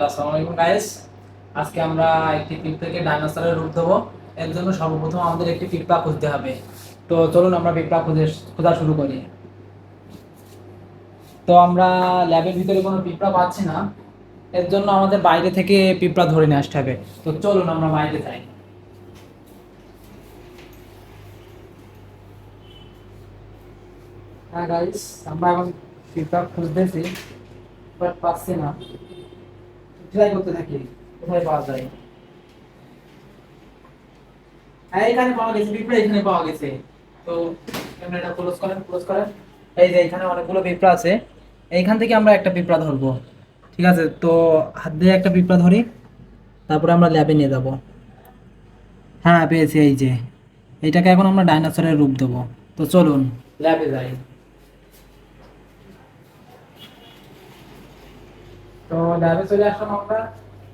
Hello, আসসালামু আলাইকুম guys আজকে আমরা একটি পিঁপড়াকে ডাইনোসরের রূপ দেবো। এর জন্য সর্বপ্রথম আমাদের একটি পিঁপড়া খুঁজতে হবে। তো চলুন আমরা পিঁপড়া খুঁজে খোঁজা শুরু করি। তো আমরা ল্যাবের ভিতরে কোনো পিঁপড়া পাচ্ছি না। এর জন্য আমাদের বাইরে থেকে পিঁপড়া ধরে নিয়ে আসতে হবে। তো চলুন আমরা বাইরে যাই। হ্যাঁ গাইস আমরা এখন পিঁপড়া খুঁজতেছি বাট পাচ্ছি না। ট্রাই করতে থাকি, কোথায় পাওয়া যায়? হ্যাঁ এখানে পাওয়া গেছে পিঁপড়া এখানে পাওয়া গেছে। তো ক্যামেরাটা ক্লোজ করেন ক্লোজ করেন। এই যে এখানে অনেকগুলো পিঁপড়া আছে। এইখান থেকে আমরা একটা পিঁপড়া ধরবো। ঠিক আছে, তো হাত দিয়ে একটা পিঁপড়া ধরি, তারপরে আমরা ল্যাবে নিয়ে যাব। হ্যাঁ পেয়েছি এই যে। এইটাকে এখন আমরা ডাইনোসরের রূপ দেবো। তো চলুন। ল্যাবে যাই। তো ল্যাবে চলে আসলাম আমরা।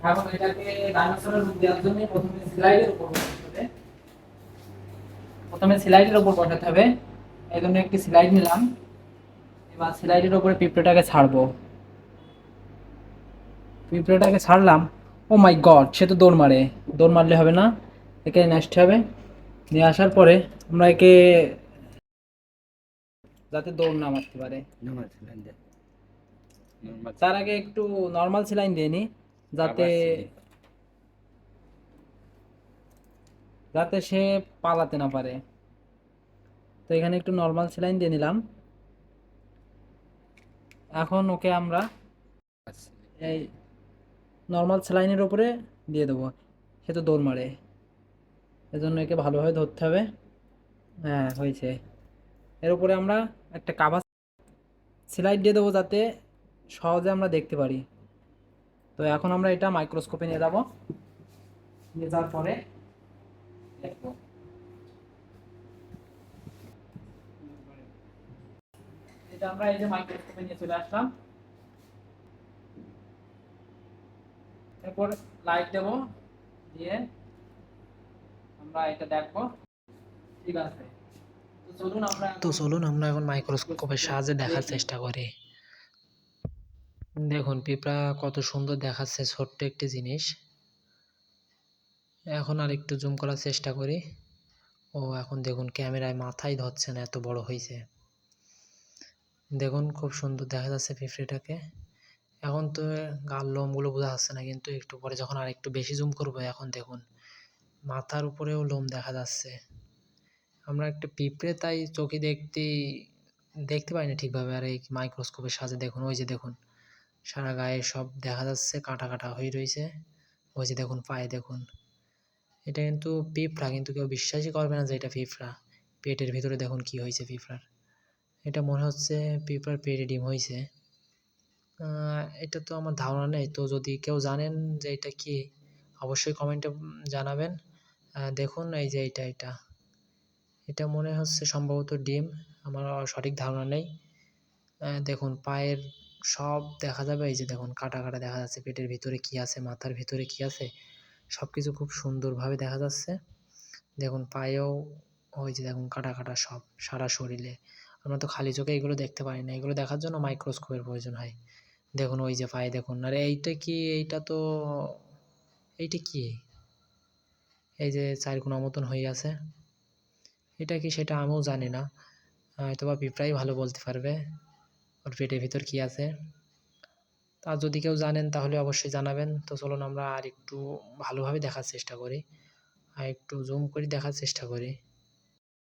এখন এটাকে ডাইনোসরের রূপ দেওয়ার জন্য প্রথমে স্লাইডের উপর প্রথমে স্লাইডের উপর বসাতে হবে। এই জন্য একটি স্লাইড নিলাম। এবার স্লাইডের উপরে পিঁপড়েটাকে ছাড়বো। পিঁপড়েটাকে ছাড়লাম। ও মাই গড, সে তো দৌড় মারে। দৌড় মারলে হবে না। একে নিয়ে আসতে হবে। নিয়ে আসার পরে আমরা একে যাতে দৌড় না মারতে পারে। তার আগে একটু নর্মাল সেলাইন দিয়ে নি যাতে যাতে সে পালাতে না পারে। তো এখানে একটু নর্মাল সেলাইন দিয়ে নিলাম। এখন ওকে আমরা এই নর্মাল সেলাইনের উপরে দিয়ে দেবো। সে তো দৌড় মারে। এজন্য একে ভালোভাবে ধরতে হবে। হ্যাঁ হয়েছে। এর উপরে আমরা একটা কাভার সেলাই দিয়ে দেবো যাতে সহজে আমরা দেখতে পারি। তো এখন আমরা এটা মাইক্রোস্কোপে নিয়ে যাব। নিয়ে যাওয়ার পরে আমরা এই যে মাইক্রোস্কোপে নিয়ে চলে আসলাম। এরপর লাইট দেবো। দিয়ে আমরা এটা দেখব। ঠিক আছে। তো চলুন আমরা তো চলুন আমরা এখন মাইক্রোস্কোপের সাহায্যে দেখার চেষ্টা করি। দেখুন, পিঁপড়া কত সুন্দর দেখাচ্ছে ছোট্ট একটি জিনিস। এখন আর একটু জুম করার চেষ্টা করি। ও, এখন দেখুন, ক্যামেরায় মাথায় ধরছে না, এত বড় হয়েছে। দেখুন, খুব সুন্দর দেখা যাচ্ছে পিঁপড়েটাকে। এখন তো গাল লোমগুলো বোঝা যাচ্ছে না, কিন্তু একটু পরে যখন আর একটু বেশি জুম করব, এখন দেখুন, মাথার উপরেও লোম দেখা যাচ্ছে। আমরা একটা পিঁপড়ে, তাই চোখে দেখতে দেখতে পাই না ঠিকভাবে। আর, এই মাইক্রোস্কোপের সাহায্যে দেখুন, ওই যে দেখুন। সারা গায়ে সব দেখা যাচ্ছে, কাটা কাটা হয়ে রয়েছে। ওই যে দেখুন, পায়ে দেখুন। এটা কিন্তু পিঁপড়া, কিন্তু কেউ বিশ্বাসই করবে না যে এটা পিঁপড়া। পেটের ভিতরে দেখুন কি হয়েছে পিঁপড়ার। এটা মনে হচ্ছে পিঁপড়ার পেটে ডিম হয়েছে। এটা তো আমার ধারণা নেই। তো যদি কেউ জানেন যে এটা কি, অবশ্যই কমেন্টে জানাবেন। দেখুন এই যে এটা এটা। এটা মনে হচ্ছে সম্ভবত ডিম। আমার সঠিক ধারণা নেই। দেখুন, পায়ের সব দেখা যাবে, এই যে দেখুন কাটা কাটা দেখা যাচ্ছে, পেটের ভিতরে কি আছে, মাথার ভিতরে কি আছে সব কিছু খুব সুন্দরভাবে দেখা যাচ্ছে। দেখুন পায়েও ওই যে দেখুন কাটা কাটা সব সারা শরীরে। আমরা তো খালি চোখে এগুলো দেখতে পারি না, এগুলো দেখার জন্য মাইক্রোস্কোপের প্রয়োজন হয়। দেখুন ওই যে পায়ে দেখুন, আর এইটা কি, এইটা তো, এইটা কি? এই যে চার চারকোনা মতন হয়ে আছে। এটা কি সেটা আমিও জানি না হয়তো বা পিঁপড়াই ভালো বলতে পারবে। ওর পেটের ভিতর কি আছে? তা যদি কেউ জানেন তাহলে অবশ্যই জানাবেন। তো চলুন আমরা আর একটু ভালোভাবে দেখার চেষ্টা করি। আর একটু জুম করে দেখার চেষ্টা করি।